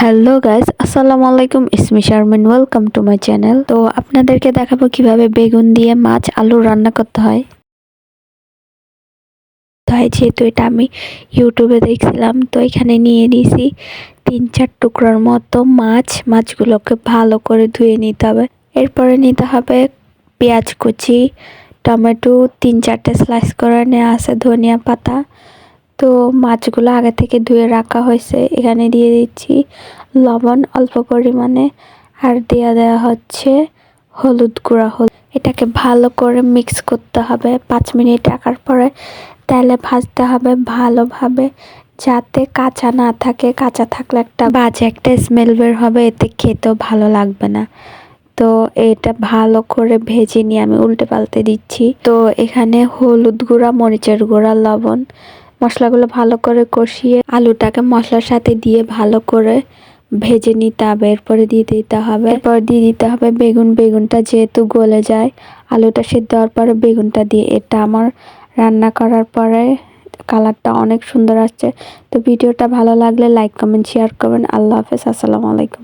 Hello guys আসসালামু আলাইকুম ইসমি Sharmin welcome to my channel তো আপনাদেরকে দেখাবো কীভাবে বেগুন দিয়ে মাছ আলু রান্না করতে হয়। তাই যেহেতু এটা আমি ইউটিউবে দেখছিলাম, তো এখানে নিয়ে নিয়েছি তিন চার টুকরার মতো মাছ। মাছগুলোকে ভালো করে ধুয়ে নিতে হবে। এরপরে নিতে হবে পেঁয়াজ কুচি, টমেটো, তিন চারটে স্লাইস করে নেওয়া আছে ধনিয়া পাতা। তো মাছগুলো আগে থেকে ধুয়ে রাখা হয়েছে। এখানে দিয়ে দিচ্ছি লবণ অল্প পরিমাণে আর দেওয়া দেওয়া হচ্ছে হলুদ গুঁড়া হলুদ এটাকে ভালো করে মিক্স করতে হবে। পাঁচ মিনিট রাখার পরে তেলে ভাজতে হবে ভালোভাবে যাতে কাঁচা না থাকে। কাঁচা থাকলে একটা বাজে একটা স্মেল বের হবে, এতে খেতেও ভালো লাগবে না। তো এটা ভালো করে ভেজে নিয়ে আমি উল্টে পাল্টে দিচ্ছি। তো এখানে হলুদ গুঁড়া, মরিচের গুঁড়া, লবণ মশলাগুলো ভালো করে কষিয়ে আলুটাকে মশলার সাথে দিয়ে ভালো করে ভেজে নিতে হবে। এরপরে দিয়ে দিতে হবে। এরপর দিয়ে দিতে হবে বেগুন। বেগুনটা যেহেতু গলে যায়, আলুটা সেদ্ধ হওয়ার পরে বেগুনটা দিয়ে। এটা আমার রান্না করার পরে কালারটা অনেক সুন্দর আসছে। তো ভিডিওটা ভালো লাগলে লাইক, কমেন্ট, শেয়ার করবেন। আল্লাহ হাফেজ। আসসালামু আলাইকুম।